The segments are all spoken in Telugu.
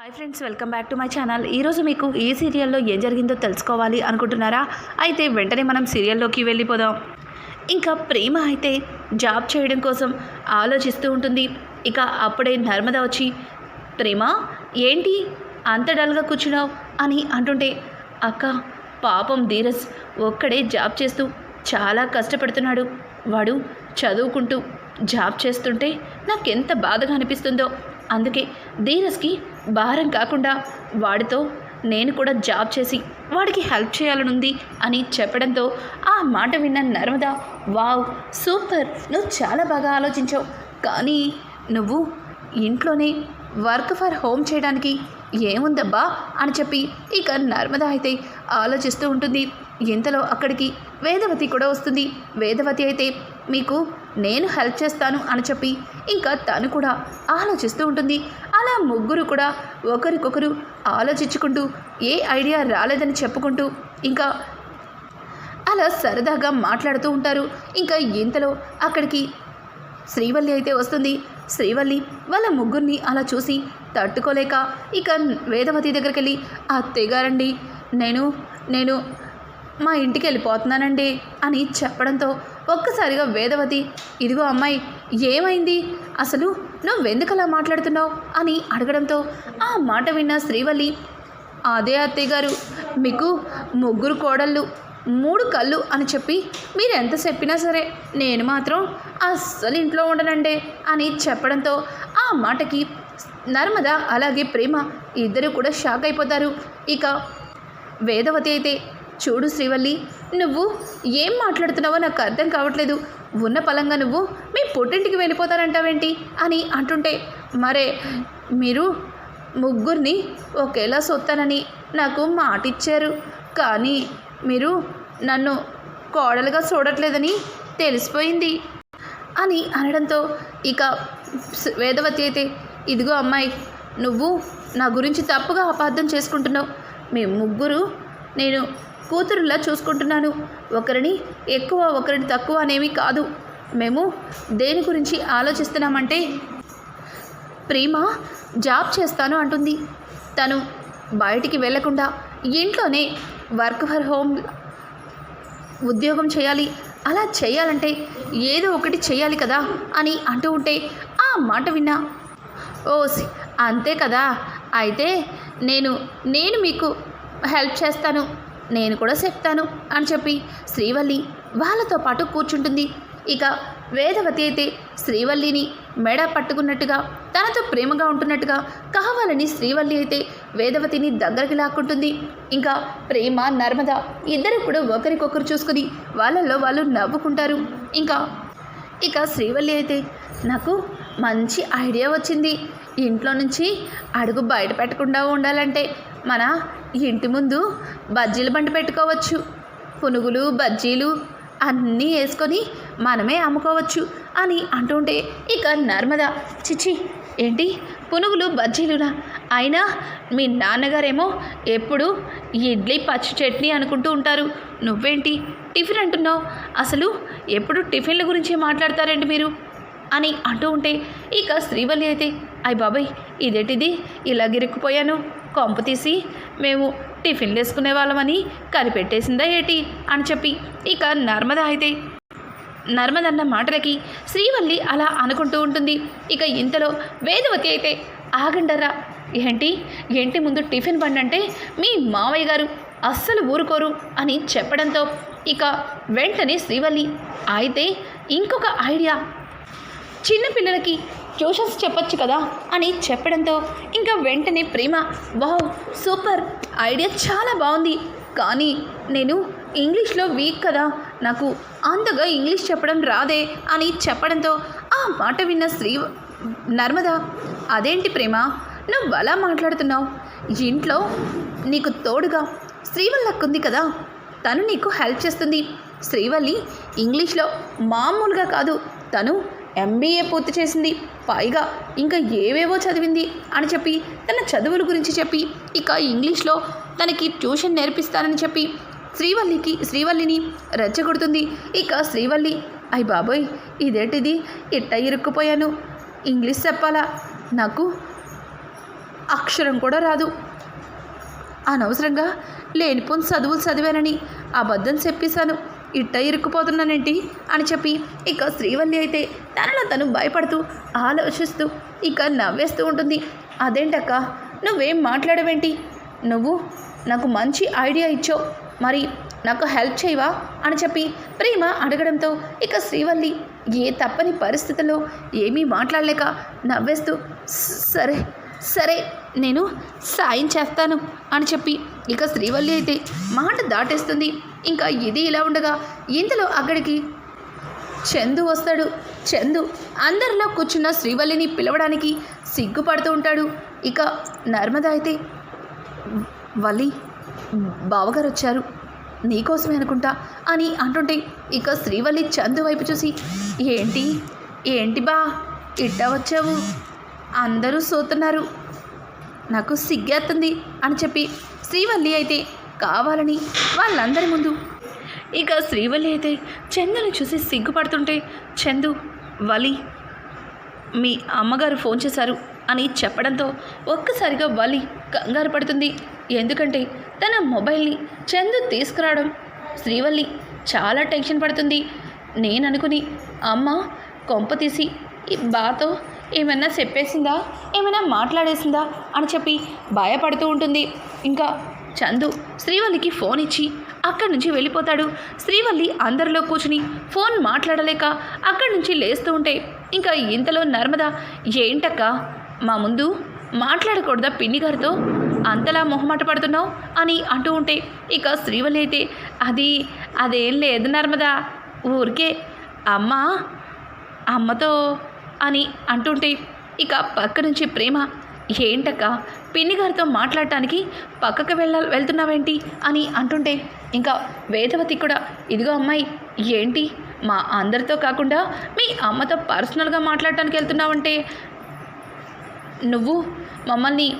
Hi friends welcome back to my channel ఈరోజు మీకు ఈ సీరియల్లో ఏం జరిగిందో తెలుసుకోవాలి అనుకుంటున్నారా? అయితే వెంటనే మనం సీరియల్లోకి వెళ్ళిపోదాం. ఇంకా ప్రేమ అయితే జాబ్ చేయడం కోసం ఆలోచిస్తూ ఉంటుంది. ఇక అప్పుడే నర్మద వచ్చి ప్రేమ ఏంటి? అంత డల్గా కూర్చున్నావు? అని అంటుంటే అక్క పాపం ధీరజ్ ఒక్కడే జాబ్ చేస్తూ చాలా కష్టపడుతున్నాడు. వాడు చదువుకుంటూ జాబ్ చేస్తుంటే నాకెంత బాధగా అనిపిస్తుందో అందుకే ధీరజ్కి భారం కాకుండా వాడితో నేను కూడా జాబ్ చేసి వాడికి హెల్ప్ చేయాలనుంది అని చెప్పడంతో ఆ మాట విన్న నర్మద వావ్ సూపర్! నువ్వు చాలా బాగా ఆలోచించావు. కానీ నువ్వు ఇంట్లోనే వర్క్ ఫర్ హోమ్ చేయడానికి ఏముందబ్బా? అని చెప్పి ఇక నర్మద అయితే ఆలోచిస్తూ ఉంటుంది. ఇంతలో అక్కడికి వేదవతి కూడా వస్తుంది. వేదవతి అయితే మీకు నేను హెల్ప్ చేస్తాను అని చెప్పి ఇంకా తను కూడా ఆలోచిస్తూ ఉంటుంది. అలా ముగ్గురు కూడా ఒకరికొకరు ఆలోచించుకుంటూ ఏ ఐడియా రాలేదని చెప్పుకుంటూ ఇంకా అలా సరదాగా మాట్లాడుతూ ఉంటారు. ఇంకా ఇంతలో అక్కడికి శ్రీవల్లి అయితే వస్తుంది. శ్రీవల్లి వాళ్ళ ముగ్గురిని అలా చూసి తట్టుకోలేక ఇక వేదవతి దగ్గరికి వెళ్ళి అత్తయ్యగారండి నేను నేను మా ఇంటికి వెళ్ళిపోతున్నానండి అని చెప్పడంతో ఒక్కసారిగా వేదవతి ఇదిగో అమ్మాయి ఏమైంది? అసలు నువ్వెందుకు అలా మాట్లాడుతున్నావు? అని అడగడంతో ఆ మాట విన్న శ్రీవల్లి అదే అత్తయ్య గారు మీకు ముగ్గురు కోడళ్ళు మూడు కళ్ళు అని చెప్పి మీరు ఎంత చెప్పినా సరే నేను మాత్రం అస్సలు ఇంట్లో ఉండనండి అని చెప్పడంతో ఆ మాటకి నర్మద అలాగే ప్రేమ ఇద్దరు కూడా షాక్ అయిపోతారు. ఇక వేదవతి అయితే చూడు శ్రీవల్లి నువ్వు ఏం మాట్లాడుతున్నావో నాకు అర్థం కావట్లేదు. ఉన్న పలంగా నువ్వు మీ పొట్టింటికి వెళ్ళిపోతానంటావేంటి అని అంటుంటే మరే మీరు ముగ్గురిని ఒకేలా సొత్తానని నాకు మాట ఇచ్చారు కానీ మీరు నన్ను కోడలుగా చూడట్లేదని తెలిసిపోయింది అని అనడంతో ఇక వేదవతి అయితే ఇదిగో అమ్మాయి నువ్వు నా గురించి తప్పుగా అపార్థం చేసుకుంటున్నావు. మీ ముగ్గురు నేను కూతురులా చూసుకుంటున్నాను. ఒకరిని ఎక్కువ ఒకరిని తక్కువ అనేవి కాదు. మేము దేని గురించి ఆలోచిస్తున్నామంటే ప్రేమ జాబ్ చేస్తాను అంటుంది. తను బయటికి వెళ్ళకుండా ఇంట్లోనే వర్క్ ఫర్ హోమ్ ఉద్యోగం చేయాలి. అలా చేయాలంటే ఏదో ఒకటి చేయాలి కదా అని అంటూ ఉంటే ఆ మాట విన్నా. ఓ అంతే కదా. అయితే నేను నేను మీకు హెల్ప్ చేస్తాను. నేను కూడా చెప్తాను అని చెప్పి శ్రీవల్లి వాళ్ళతో పాటు కూర్చుంటుంది. ఇక వేదవతి అయితే శ్రీవల్లిని మెడ పట్టుకున్నట్టుగా తనతో ప్రేమగా ఉంటున్నట్టుగా కావాలని శ్రీవల్లి అయితే వేదవతిని దగ్గరికి లాక్కుంటుంది. ఇంకా ప్రేమ నర్మద ఇద్దరు కూడా ఒకరికొకరు చూసుకుని వాళ్ళల్లో వాళ్ళు నవ్వుకుంటారు. ఇంకా ఇక శ్రీవల్లి అయితే నాకు మంచి ఐడియా వచ్చింది. ఇంట్లో నుంచి అడుగు బయట పెట్టకుండా ఉండాలంటే మన ఇంటి ముందు బజ్జీల బండి పెట్టుకోవచ్చు. పునుగులు బజ్జీలు అన్నీ వేసుకొని మనమే అమ్ముకోవచ్చు అని అంటుంటే ఇక నర్మద చిచి ఏంటి? పునుగులు బజ్జీలునా? అయినా మీ నాన్నగారేమో ఎప్పుడు ఇడ్లీ పచ్చి చట్నీ అనుకుంటూ ఉంటారు. నువ్వేంటి టిఫిన్ అంటున్నావు? అసలు ఎప్పుడు టిఫిన్ల గురించి మాట్లాడతారండి మీరు? అని అంటూ ఉంటే ఇక శ్రీవల్లి అయితే అయ్ బాబాయ్ ఇదేటిది? ఇలా గిరిక్కుపోయాను. కొంపు తీసి మేము టిఫిన్లు వేసుకునే వాళ్ళమని కనిపెట్టేసిందా ఏటి అని చెప్పి. ఇక నర్మద అయితే నర్మదన్న మాటలకి శ్రీవల్లి అలా అనుకుంటూ ఉంటుంది. ఇక ఇంతలో వేదవతి అయితే ఆగండరా ఏంటి? ఏంటి ముందు టిఫిన్ బండి అంటే మీ మావయ్య గారు అస్సలు ఊరుకోరు అని చెప్పడంతో ఇక వెంటనే శ్రీవల్లి అయితే ఇంకొక ఐడియా. చిన్నపిల్లలకి ట్యూషన్స్ చెప్పొచ్చు కదా అని చెప్పడంతో ఇంకా వెంటనే ప్రేమ వావ్ సూపర్ ఐడియా చాలా బాగుంది. కానీ నేను ఇంగ్లీష్లో వీక్ కదా నాకు అంతగా ఇంగ్లీష్ చెప్పడం రాదే అని చెప్పడంతో ఆ మాట విన్న శ్రీ నర్మద అదేంటి ప్రేమ నువ్వు అలా మాట్లాడుతున్నావు? ఇంట్లో నీకు తోడుగా శ్రీవల్లక్కుంది కదా తను నీకు హెల్ప్ చేస్తుంది. శ్రీవల్లి ఇంగ్లీష్లో మామూలుగా కాదు తను ఎంబీఏ పూర్తి చేసింది. పైగా ఇంకా ఏవేవో చదివింది అని చెప్పి తన చదువుల గురించి చెప్పి ఇక ఇంగ్లీష్లో తనకి ట్యూషన్ నేర్పిస్తానని చెప్పి శ్రీవల్లికి శ్రీవల్లిని రెచ్చగొడుతుంది. ఇక శ్రీవల్లి అయ్ బాబోయ్ ఇదేంటిది? ఇట్ట ఇరుక్కుపోయాను. ఇంగ్లీష్ చెప్పాలా? నాకు అక్షరం కూడా రాదు. అనవసరంగా లేనిపోని చదువులు చదివానని అబద్ధం చెప్పేశాను. ఇట్ట ఇరుక్కుపోతున్నానేంటి? అని చెప్పి ఇక శ్రీవల్లి అయితే తనలో తను భయపడుతూ ఆలోచిస్తూ ఇక నవ్వేస్తూ ఉంటుంది. అదేంటక్క? నువ్వేం మాట్లాడవేంటి? నువ్వు నాకు మంచి ఐడియా ఇచ్చావు. మరి నాకు హెల్ప్ చేయవా? అని చెప్పి ప్రేమ అడగడంతో ఇక శ్రీవల్లి ఏ తప్పని పరిస్థితుల్లో ఏమీ మాట్లాడలేక నవ్వేస్తూ సరే సరే నేను సాయం చేస్తాను అని చెప్పి ఇక శ్రీవల్లి అయితే మాట దాటేస్తుంది. ఇంకా ఇది ఇలా ఉండగా ఇంతలో అక్కడికి చందు వస్తాడు. చందు అందరిలో కూర్చున్న శ్రీవల్లిని పిలవడానికి సిగ్గుపడుతూ ఉంటాడు. ఇక నర్మద అయితే వల్లి బావగారు వచ్చారు. నీకోసమే అనుకుంటా అని అంటుంటే ఇక శ్రీవల్లి చందు వైపు చూసి ఏంటి? ఏంటి బా? ఇట్ట వచ్చావు? అందరూ సోతున్నారు. నాకు సిగ్గేస్తుంది అని చెప్పి శ్రీవల్లి అయితే కావాలని వాళ్ళందరి ముందు. ఇక శ్రీవల్లి అయితే చందుని చూసి సిగ్గుపడుతుంటే చందు వలి మీ అమ్మగారు ఫోన్ చేశారు అని చెప్పడంతో ఒక్కసారిగా వలి కంగారు పడుతుంది. ఎందుకంటే తన మొబైల్ని చందు తీసుకురావడం శ్రీవల్లి చాలా టెన్షన్ పడుతుంది. నేను అనుకుని అమ్మ కొంప తీసి బాతో ఏమైనా చెప్పేసిందా? ఏమైనా మాట్లాడేసిందా? అని చెప్పి భయపడుతూ ఉంటుంది. ఇంకా చందు శ్రీవల్లికి ఫోన్ ఇచ్చి అక్కడి నుంచి వెళ్ళిపోతాడు. శ్రీవల్లి అందరిలో కూర్చుని ఫోన్ మాట్లాడలేక అక్కడి నుంచి లేస్తూ ఉంటే ఇంకా ఇంతలో నర్మద ఏంటక్క? మా ముందు మాట్లాడకూడదా పిన్ని గారితో? అంతలా మొహమాట పడుతున్నావు? అని అంటూ ఉంటే ఇక శ్రీవల్లి అయితే అది అదేం లేదు నర్మదా ఊరికే అమ్మ అమ్మతో అని అంటుంటే ఇక పక్క నుంచి ప్రేమ ఏంటక్క? పిన్ని గారితో మాట్లాడటానికి పక్కకు వెళ్ళ వెళ్తున్నావేంటి? అని అంటుంటే ఇంకా వేదవతి కూడా ఇదిగో అమ్మాయి ఏంటి? మా అందరితో కాకుండా మీ అమ్మతో పర్సనల్గా మాట్లాడటానికి వెళ్తున్నావంటే నువ్వు మమ్మల్ని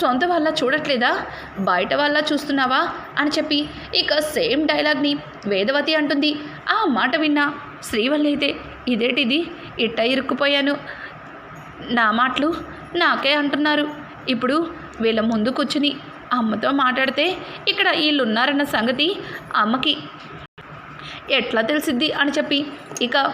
సొంత వాళ్ళ చూడట్లేదా? బయట వాళ్ళ చూస్తున్నావా? అని చెప్పి ఇక సేమ్ డైలాగ్ని వేదవతి అంటుంది. ఆ మాట విన్నా శ్రీవల్లి అయితే ఇదేటిది? ఇట్ట ఇరుక్కుపోయాను. నా మాటలు నాకే అంటున్నారు. ఇప్పుడు వీళ్ళ ముందు కూర్చుని అమ్మతో మాట్లాడితే ఇక్కడ వీళ్ళున్నారన్న సంగతి అమ్మకి ఎట్లా తెలిసిద్ది అని చెప్పి. ఇక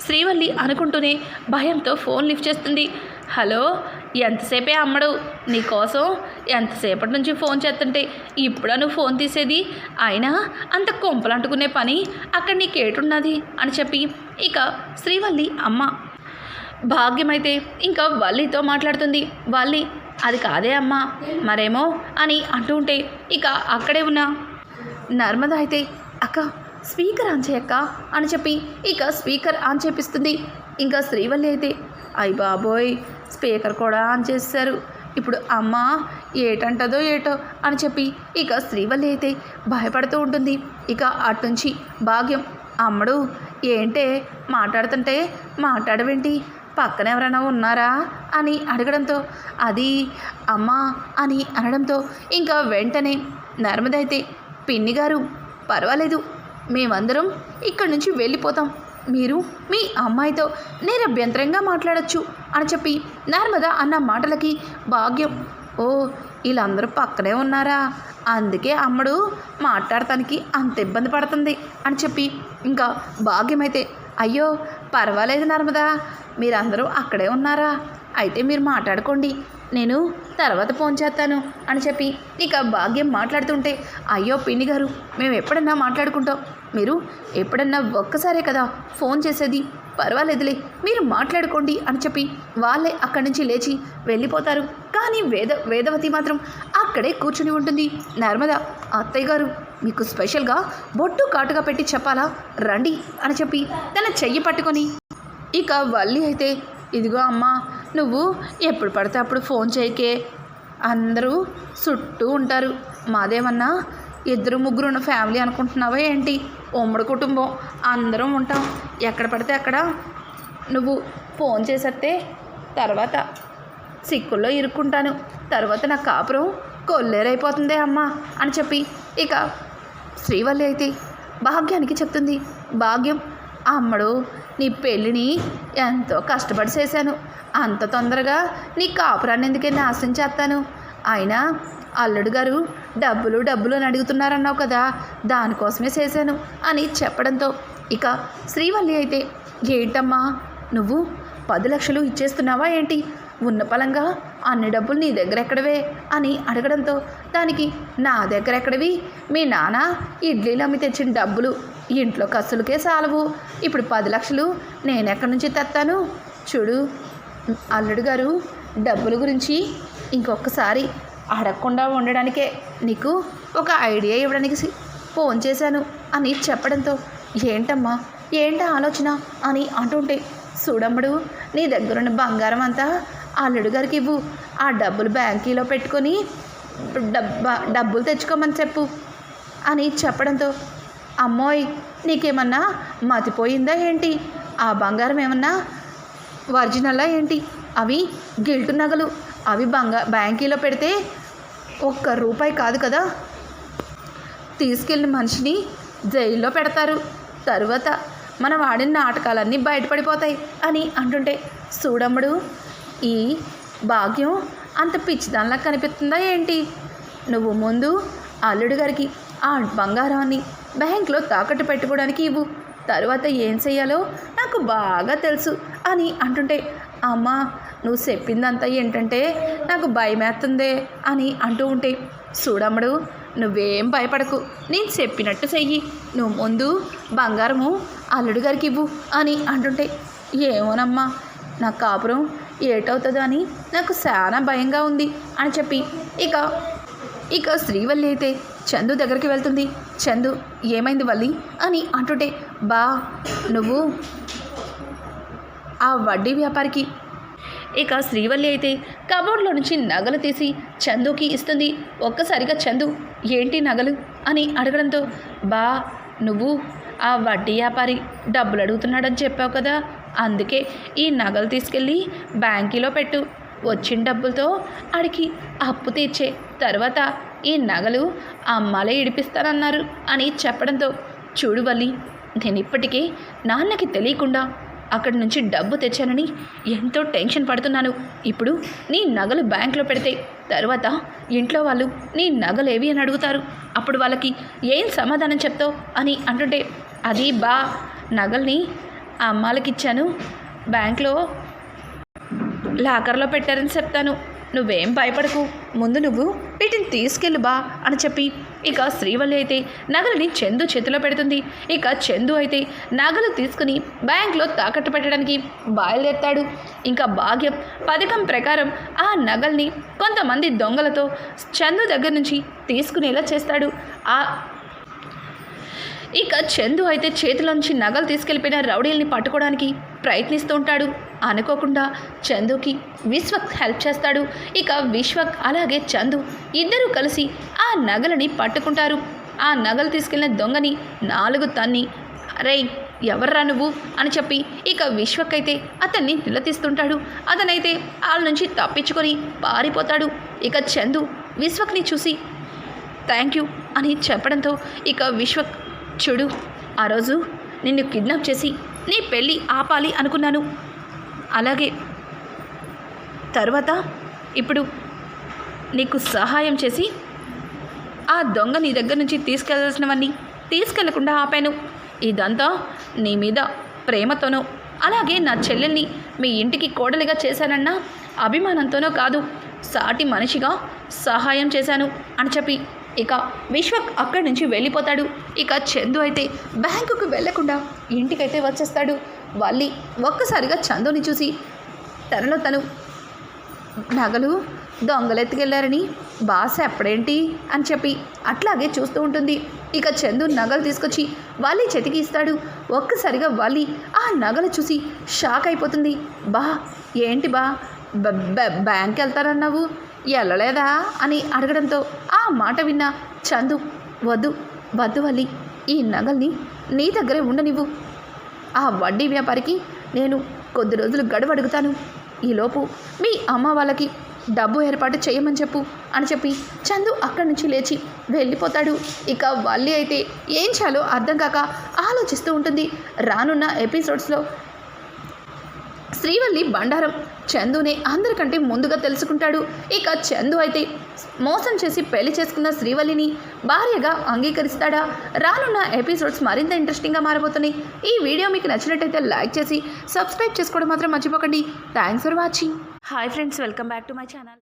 శ్రీవల్లి అనుకుంటూనే భయంతో ఫోన్ లిఫ్ట్ చేస్తుంది. హలో ఎంతసేపే అమ్మడు? నీకోసం ఎంతసేపటి నుంచి ఫోన్ చేస్తుంటే ఇప్పుడా నువ్వు ఫోన్ తీసేది? అయినా అంత కొంపలంటుకునే పని అక్కడ నీకేటున్నది? అని చెప్పి ఇక శ్రీవల్లి అమ్మ భాగ్యమైతే ఇంకా వల్లితో మాట్లాడుతుంది. వల్లి అది కాదే అమ్మా మరేమో అని అంటూ ఉంటే ఇక అక్కడే ఉన్న నర్మద అయితే అక్క స్పీకర్ ఆన్ చేయక్క అని చెప్పి ఇక స్పీకర్ ఆన్ చేపిస్తుంది. ఇంకా శ్రీవల్లి అయితే అయ్య బాబోయ్ స్పీకర్ కూడా ఆన్ చేశారు ఇప్పుడు అమ్మ ఏటంటదో ఏటో అని చెప్పి ఇక శ్రీవల్లి అయితే భయపడుతూ ఉంటుంది. ఇక అటుంచి భాగ్యం అమ్మడు ఏంటే మాట్లాడుతుంటే మాట్లాడవేంటి? పక్కన ఎవరైనా ఉన్నారా? అని అడగడంతో అది అమ్మా అని అనడంతో ఇంకా వెంటనే నర్మద అయితే పిన్ని గారు పర్వాలేదు మేమందరం ఇక్కడి నుంచి వెళ్ళిపోతాం. మీరు మీ అమ్మాయితో నిరభ్యంతరంగా మాట్లాడచ్చు అని చెప్పి నర్మద అన్న మాటలకి భాగ్యం. ఓ వీళ్ళందరూ పక్కనే ఉన్నారా? అందుకే అమ్మడు మాట్లాడటానికి అంత ఇబ్బంది పడుతుంది అని చెప్పి ఇంకా భాగ్యమైతే అయ్యో పర్వాలేదు నర్మదా మీరందరూ అక్కడే ఉన్నారా? అయితే మీరు మాట్లాడుకోండి. నేను తర్వాత ఫోన్ చేస్తాను అని చెప్పి ఇక భాగ్యం మాట్లాడుతుంటే అయ్యో పిన్ని గారు మేము ఎప్పుడన్నా మాట్లాడుకుంటాం. మీరు ఎప్పుడన్నా ఒక్కసారే కదా ఫోన్ చేసేది? పర్వాలేదులే మీరు మాట్లాడుకోండి అని చెప్పి వాళ్ళే అక్కడి నుంచి లేచి వెళ్ళిపోతారు. కానీ వేద వేదవతి మాత్రం అక్కడే కూర్చుని ఉంటుంది. నర్మద అత్తయ్య గారు మీకు స్పెషల్గా బొట్టు కాటుగా పెట్టి చెప్పాలా? రండి అని చెప్పి తన చెయ్యి పట్టుకొని ఇక వల్లి అయితే ఇదిగో అమ్మా నువ్వు ఎప్పుడు పడితే అప్పుడు ఫోన్ చేయకే. అందరూ చుట్టూ ఉంటారు. మాదేమన్నా ఇద్దరు ముగ్గురు ఉన్న ఫ్యామిలీ అనుకుంటున్నావా ఏంటి? ఉమ్మడి కుటుంబం అందరం ఉంటాం. ఎక్కడ పడితే అక్కడ నువ్వు ఫోన్ చేసేస్తే తర్వాత సిక్కుల్లో ఇరుక్కుంటాను. తర్వాత నా కాపురం కొల్లేరైపోతుందే అమ్మా అని చెప్పి ఇక శ్రీవల్లి అయితే భాగ్యానికి చెప్తుంది. భాగ్యం అమ్మడు నీ పెళ్ళిని ఎంతో కష్టపడి చేశాను. అంత తొందరగా నీ కాపురాన్ని ఎందుకే నాశనం చేస్తాను? అయినా అల్లుడు గారు డబ్బులు డబ్బులు అని అడుగుతున్నారన్నావు కదా దానికోసమే చేశాను అని చెప్పడంతో ఇక శ్రీవల్లి అయితే ఏంటమ్మా నువ్వు పది లక్షలు ఇచ్చేస్తున్నావా ఏంటి? ఉన్న పలంగా అన్ని డబ్బులు నీ దగ్గర ఎక్కడవే? అని అడగడంతో దానికి నా దగ్గర ఎక్కడవి? మీ నాన్న ఇడ్లీలు అమ్మి తెచ్చిన డబ్బులు ఇంట్లో ఖర్చులకే సాలవు. ఇప్పుడు పది లక్షలు నేను ఎక్కడి నుంచి తెస్తాను చూడు అల్లుడు గారు డబ్బుల గురించి ఇంకొకసారి అడగకుండా ఉండడానికే నీకు ఒక ఐడియా ఇవ్వడానికి ఫోన్ చేశాను అని చెప్పడంతో ఏంటమ్మా ఏంటి ఆలోచన? అని అంటుంటే చూడమ్మడు నీ దగ్గరున్న బంగారం అంతా అల్లుడు గారికి ఇవ్వు. ఆ డబ్బులు బ్యాంకీలో పెట్టుకొని డబ్బా డబ్బులు తెచ్చుకోమని చెప్పు అని చెప్పడంతో అమ్మోయ్ నీకేమన్నా మతిపోయిందా ఏంటి? ఆ బంగారం ఏమన్నా ఒరిజినలా ఏంటి? అవి గిల్టు నగలు. అవి బంగా బ్యాంకీలో పెడితే ఒక్క రూపాయి కాదు కదా? తీసుకెళ్ళిన మనిషిని జైల్లో పెడతారు. తరువాత మనం ఆడిన నాటకాలన్నీ బయటపడిపోతాయి అని అంటుంటే చూడమ్ముడు ఈ భాగ్యం అంత పిచ్చిదానిలా కనిపిస్తుందా ఏంటి? నువ్వు ముందు అల్లుడు గారికి ఆ బంగారాన్ని బ్యాంక్లో తాకట్టు పెట్టుకోవడానికి ఇవ్వు. తరువాత ఏం చెయ్యాలో నాకు బాగా తెలుసు అని అంటుంటే అమ్మా నువ్వు చెప్పిందంతా ఏంటంటే నాకు భయమేస్తుందే అని అంటూ ఉంటే చూడమ్మడు నువ్వేం భయపడకు. నేను చెప్పినట్టు చెయ్యి. నువ్వు ముందు బంగారము అల్లుడు గారికి ఇవ్వు అని అంటుంటే ఏమోనమ్మా నా కాపురం ఏటవుతుందో అని నాకు చాలా భయంగా ఉంది అని చెప్పి ఇక ఇక శ్రీవల్లి అయితే చందు దగ్గరికి వెళ్తుంది. చందు ఏమైంది వల్లి? అని అంటుంటే బా నువ్వు ఆ వడ్డీ వ్యాపారికి. ఇక శ్రీవల్లి అయితే కబోర్డ్లో నుంచి నగలు తీసి చందుకి ఇస్తుంది. ఒక్కసారిగా చందు ఏంటి నగలు? అని అడగడంతో బా నువ్వు ఆ వడ్డీ వ్యాపారి డబ్బులు అడుగుతున్నాడని చెప్పావు కదా. అందుకే ఈ నగలు తీసుకెళ్ళి బ్యాంకీలో పెట్టు. వచ్చిన డబ్బులతో ఆడికి అప్పు తీర్చే తర్వాత ఈ నగలు అమ్మాలే ఇడిపిస్తానన్నారు అని చెప్పడంతో చూడు వల్లి నేను ఇప్పటికే నాన్నకి తెలియకుండా అక్కడి నుంచి డబ్బు తెచ్చానని ఎంతో టెన్షన్ పడుతున్నాను. ఇప్పుడు నీ నగలు బ్యాంక్లో పెడితే తర్వాత ఇంట్లో వాళ్ళు నీ నగలేవి అని అడుగుతారు. అప్పుడు వాళ్ళకి ఏం సమాధానం చెప్తావు అని అంటుంటే అది బా నగల్ని ఆ అమ్మాలకి ఇచ్చాను బ్యాంక్లో లాకర్లో పెట్టారని చెప్తాను. నువ్వేం భయపడకు. ముందు నువ్వు వీటిని తీసుకెళ్ళు బా అని చెప్పి ఇక శ్రీవల్లి అయితే నగలని చందు చేతిలో పెడుతుంది. ఇక చందు అయితే నగలు తీసుకుని బ్యాంక్లో తాకట్టు పెట్టడానికి బయలుదేరుతాడు. ఇంకా భాగ్యం పథకం ప్రకారం ఆ నగల్ని కొంతమంది దొంగలతో చందు దగ్గర నుంచి తీసుకునేలా చేస్తాడు. ఆ ఇక చందు అయితే చేతిలోంచి నగలు తీసుకెళ్ళిపోయిన రౌడీల్ని పట్టుకోవడానికి ప్రయత్నిస్తూ ఉంటాడు అనుకోకుండా చందుకి విశ్వక్ హెల్ప్ చేస్తాడు. ఇక విశ్వక్ అలాగే చందు ఇద్దరూ కలిసి ఆ నగలని పట్టుకుంటారు. ఆ నగలు తీసుకెళ్ళిన దొంగని నాలుగు తన్ని అరే ఎవర్రా నువ్వు? అని చెప్పి ఇక విశ్వక్ అయితే అతన్ని నిలదీస్తుంటాడు. అతనైతే వాళ్ళ నుంచి తప్పించుకొని పారిపోతాడు. ఇక చందు విశ్వక్ని చూసి థ్యాంక్ యూ అని చెప్పడంతో ఇక విశ్వక్ చూడు ఆ రోజు నిన్ను కిడ్నాప్ చేసి నీ పెళ్ళి ఆపాలి అనుకున్నాను. అలాగే తర్వాత ఇప్పుడు నీకు సహాయం చేసి ఆ దొంగ నీ దగ్గర నుంచి తీసుకెళ్ళాల్సినవన్నీ తీసుకెళ్ళకుండా ఆపాను. ఇదంతా నీ మీద ప్రేమతోనో అలాగే నా చెల్లెల్ని మీ ఇంటికి కోడలిగా చేశానన్న అభిమానంతోనో కాదు సాటి మనిషిగా సహాయం చేశాను అని చెప్పి ఇక విశ్వక్ అక్కడి నుంచి వెళ్ళిపోతాడు. ఇక చందు అయితే బ్యాంకుకు వెళ్ళకుండా ఇంటికైతే వచ్చేస్తాడు. వాళ్ళి ఒక్కసారిగా చందుని చూసి తనలో తను నగలు దొంగలెత్తుకెళ్ళారని బాస్ ఎప్పుడేంటి అని చెప్పి అట్లాగే చూస్తూ ఉంటుంది. ఇక చందు నగలు తీసుకొచ్చి వాలి చేతికి ఇస్తాడు. ఒక్కసారిగా వాలి ఆ నగలు చూసి షాక్ అయిపోతుంది. బా ఏంటి బా బ్యాంక్ వెళ్తారన్నావు వెళ్ళలేదా అని అడగడంతో ఆ మాట విన్న చందు వద్దు వద్దు వల్లి ఈ నగల్ని నీ దగ్గరే ఉండనివ్వు. ఆ వడ్డీ వ్యాపారికి నేను కొద్ది రోజులు గడువు అడుగుతాను. ఈలోపు మీ అమ్మ వాళ్ళకి డబ్బు ఏర్పాటు చేయమని చెప్పు అని చెప్పి చందు అక్కడి నుంచి లేచి వెళ్ళిపోతాడు. ఇక వల్లి అయితే ఏం చేయాలో అర్థం కాక ఆలోచిస్తూ ఉంటుంది. రానున్న ఎపిసోడ్స్లో శ్రీవల్లి బండారం. చందునే అందరికంటే ముందుగా తెలుసుకుంటాడు. ఇక చందు అయితే మోసం చేసి పెళ్ళి చేసుకున్న శ్రీవల్లిని భార్యగా అంగీకరిస్తాడా? రానున్న ఎపిసోడ్స్ మరింత ఇంట్రెస్టింగ్గా మారబోతున్నాయి. ఈ వీడియో మీకు నచ్చినట్టయితే లైక్ చేసి సబ్స్క్రైబ్ చేసుకోవడం మాత్రం మర్చిపోకండి. Thanks for watching. Hi friends welcome back to my channel.